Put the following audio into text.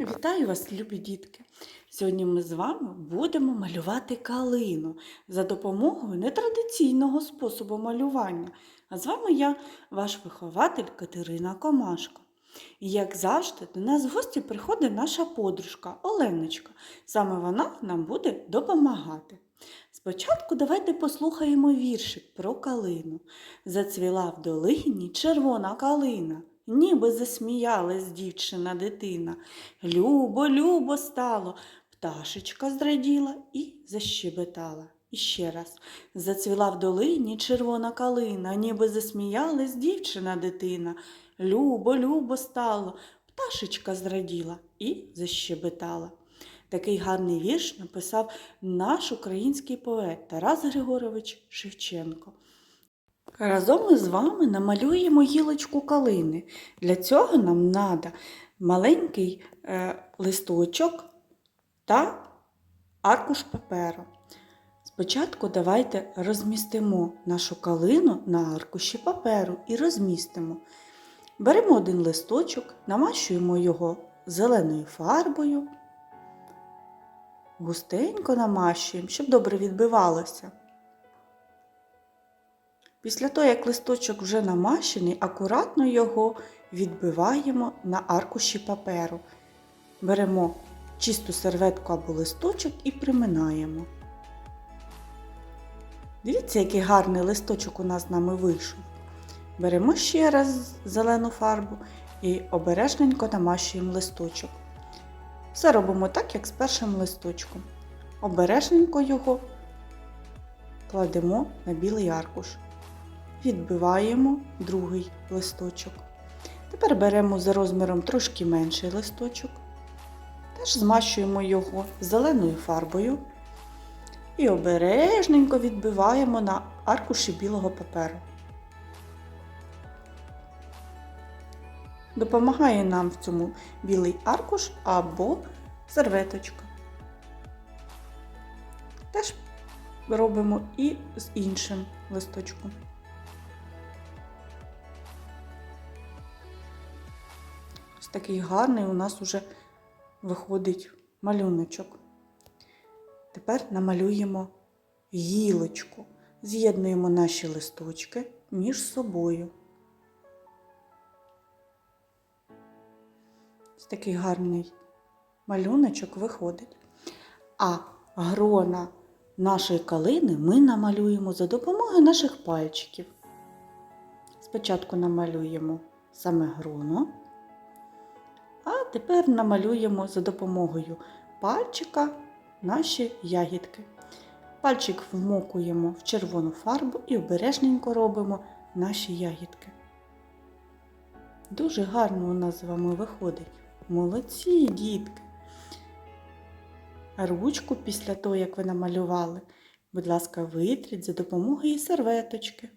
Вітаю вас, любі дітки! Сьогодні ми з вами будемо малювати калину за допомогою нетрадиційного способу малювання. А з вами я, ваш вихователь Катерина Комашко. І як завжди, до нас в гості приходить наша подружка Оленочка. Саме вона нам буде допомагати. Спочатку давайте послухаємо віршик про калину. Зацвіла в долині червона калина, ніби засміялась дівчина дитина. Любо, любо стало, пташечка зраділа і защебетала. І ще раз зацвіла в долині червона калина, ніби засміялась дівчина дитина. Любо, любо стало, пташечка зраділа і защебетала. Такий гарний вірш написав наш український поет Тарас Григорович Шевченко. Разом ми з вами намалюємо гілочку калини. Для цього нам треба маленький е, листочок та аркуш паперу. Спочатку давайте розмістимо нашу калину на аркуші паперу і розмістимо. Беремо один листочок, намащуємо його зеленою фарбою, густенько намащуємо, щоб добре відбивалося. Після того, як листочок вже намащений, акуратно його відбиваємо на аркуші паперу. Беремо чисту серветку або листочок і приминаємо. Дивіться, який гарний листочок у нас з нами вийшов. Беремо ще раз зелену фарбу і обережненько намащуємо листочок. Все робимо так, як з першим листочком. Обережненько його кладемо на білий аркуш відбиваємо другий листочок. Тепер беремо за розміром трошки менший листочок, теж змащуємо його зеленою фарбою і обережненько відбиваємо на аркуші білого паперу. Допомагає нам в цьому білий аркуш або серветочка. Теж робимо і з іншим листочком. Такий гарний у нас уже виходить малюночок. Тепер намалюємо гілочку. З'єднуємо наші листочки між собою. Ось такий гарний малюночок виходить. А грона нашої калини ми намалюємо за допомогою наших пальчиків. Спочатку намалюємо саме гроно. Тепер намалюємо за допомогою пальчика наші ягідки. Пальчик вмокуємо в червону фарбу і обережненько робимо наші ягідки. Дуже гарно у нас з вами виходить. Молодці, дітки! Ручку після того, як ви намалювали, будь ласка, витріть за допомогою серветочки.